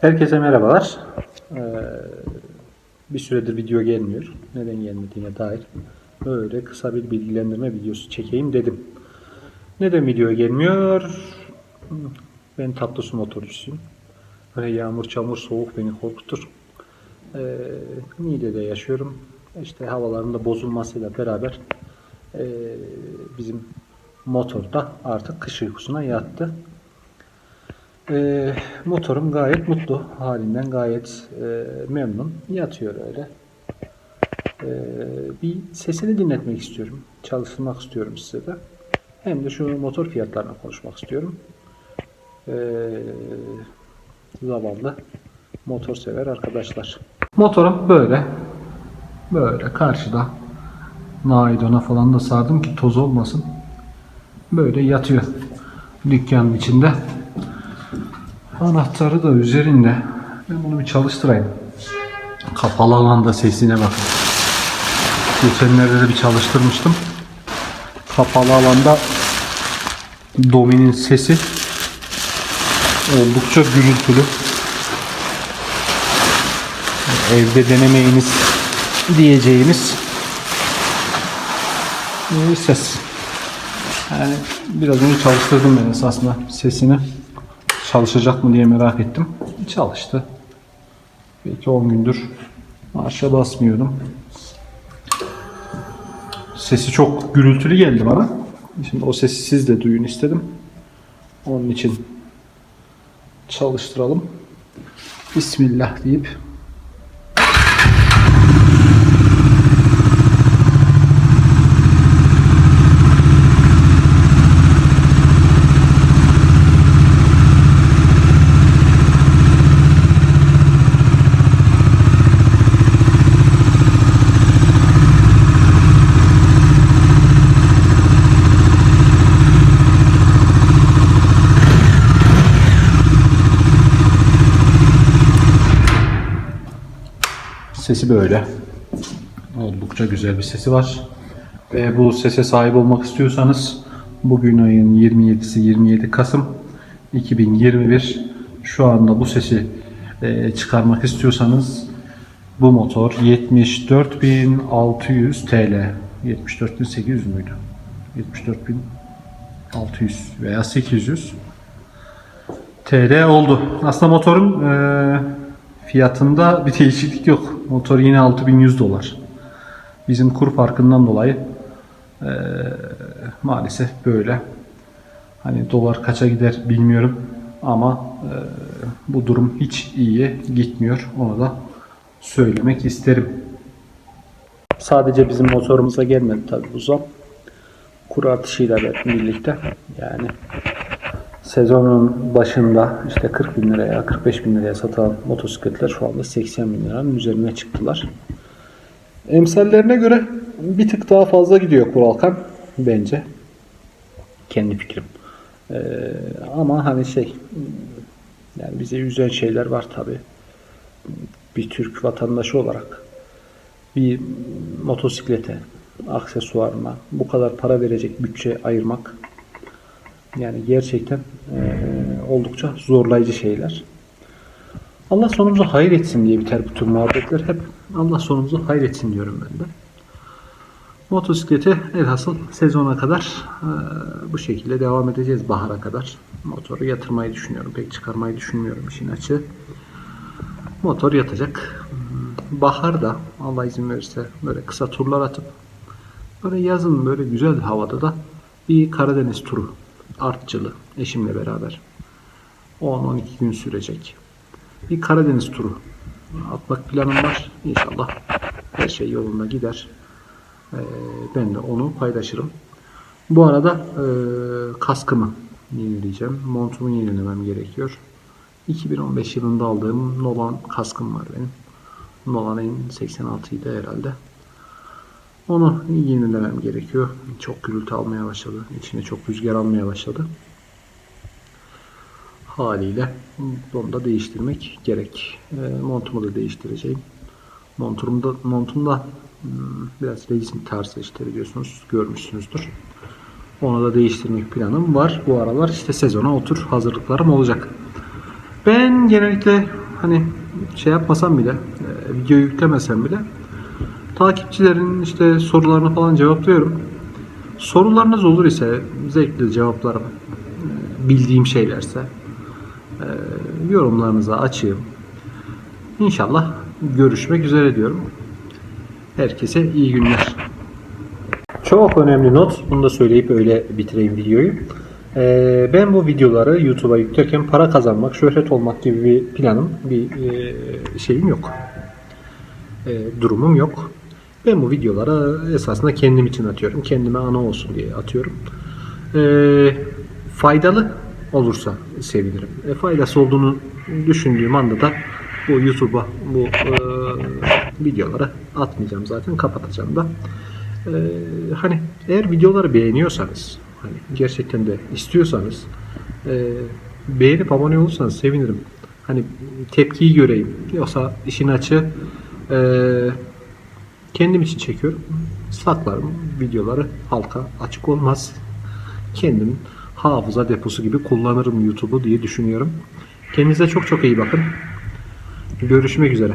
Herkese merhabalar. Ee, bir süredir video gelmiyor. Neden gelmediğine dair böyle kısa bir bilgilendirme videosu çekeyim dedim. Neden video gelmiyor? Ben tatlı su motorcusuyum. Böyle yağmur, çamur, soğuk beni korkutur. Ee, Niğde'de yaşıyorum. İşte havaların da bozulmasıyla beraber ee, bizim motor da artık kış uykusuna yattı. Ee, motorum gayet mutlu. Halinden gayet e, memnun. Yatıyor öyle. Ee, bir sesini dinletmek istiyorum. Çalıştırmak istiyorum size de. Hem de şu motor fiyatlarına konuşmak istiyorum. Ee, zavallı motor sever arkadaşlar. Motorum böyle. Böyle karşıda. Naidona falan da sardım ki toz olmasın. Böyle yatıyor. Dükkanın içinde. Anahtarı da üzerinde. Ben bunu bir çalıştırayım. Kapalı alanda sesine bakın. Geçenlerde de bir çalıştırmıştım. Kapalı alanda Domi'nin sesi oldukça gürültülü. Evde denemeyiniz diyeceğimiz bir ses. Yani biraz önce çalıştırdım ben esasında sesini çalışacak mı diye merak ettim. Çalıştı. Belki 10 gündür marşa basmıyordum. Sesi çok gürültülü geldi bana. Şimdi o sesi siz de duyun istedim. Onun için çalıştıralım. Bismillah deyip Sesi böyle. Oldukça güzel bir sesi var. Ve bu sese sahip olmak istiyorsanız bugün ayın 27'si 27 Kasım 2021 şu anda bu sesi e, çıkarmak istiyorsanız bu motor 74.600 TL 74.800 müydü? 74.600 veya 800 TL oldu. Aslında motorun e, fiyatında bir değişiklik yok. Motor yine 6100 dolar. Bizim kur farkından dolayı e, maalesef böyle. Hani dolar kaça gider bilmiyorum ama e, bu durum hiç iyiye gitmiyor. Onu da söylemek isterim. Sadece bizim motorumuza gelmedi tabii bu zam. Kur artışıyla birlikte yani sezonun başında işte 40 bin liraya 45 bin liraya satılan motosikletler şu anda 80 bin liranın üzerine çıktılar. Emsallerine göre bir tık daha fazla gidiyor Kuralkan bence. Kendi fikrim. Ee, ama hani şey yani bize üzen şeyler var tabi. Bir Türk vatandaşı olarak bir motosiklete, aksesuarına bu kadar para verecek bütçe ayırmak yani gerçekten eee, oldukça zorlayıcı şeyler. Allah sonumuzu hayır etsin diye biter bu tür muhabbetler. Hep Allah sonumuzu hayır etsin diyorum ben de. Motosiklete elhasıl sezona kadar eee, bu şekilde devam edeceğiz bahara kadar. Motoru yatırmayı düşünüyorum. Pek çıkarmayı düşünmüyorum işin açığı. Motor yatacak. Hmm, Baharda Allah izin verirse böyle kısa turlar atıp böyle yazın böyle güzel havada da bir Karadeniz turu artçılı eşimle beraber 10-12 gün sürecek. Bir Karadeniz turu atmak planım var. İnşallah her şey yolunda gider. Ee, ben de onu paylaşırım. Bu arada e, kaskımı yenileyeceğim. Montumu yenilemem gerekiyor. 2015 yılında aldığım Nolan kaskım var benim. Nolan N86 idi herhalde. Onu yenilemem gerekiyor. Çok gürültü almaya başladı. İçine çok rüzgar almaya başladı. Haliyle onu da değiştirmek gerek. E, montumu da değiştireceğim. Montumda, montumda hmm, biraz racing tarzı işte biliyorsunuz görmüşsünüzdür. Onu da değiştirmek planım var. Bu aralar işte sezona otur hazırlıklarım olacak. Ben genellikle hani şey yapmasam bile, e, video yüklemesem bile takipçilerin işte sorularını falan cevaplıyorum. Sorularınız olur ise zevkli cevaplarım. E, Bildiğim şeylerse e, yorumlarınıza açığım. İnşallah görüşmek üzere diyorum. Herkese iyi günler. Çok önemli not. Bunu da söyleyip öyle bitireyim videoyu. Ee, ben bu videoları YouTube'a yüklerken para kazanmak, şöhret olmak gibi bir planım, bir e, şeyim yok. E, durumum yok. Ben bu videoları esasında kendim için atıyorum. Kendime ana olsun diye atıyorum. E, faydalı olursa sevinirim. E, faydası olduğunu düşündüğüm anda da bu YouTube'a bu e, videoları atmayacağım zaten. Kapatacağım da. Ee, hani eğer videoları beğeniyorsanız hani gerçekten de istiyorsanız e, beğenip abone olursanız sevinirim. Hani tepkiyi göreyim. Yoksa işin açı e, kendim için çekiyorum. Saklarım videoları halka açık olmaz. Kendim hafıza deposu gibi kullanırım YouTube'u diye düşünüyorum. Kendinize çok çok iyi bakın. Görüşmek üzere.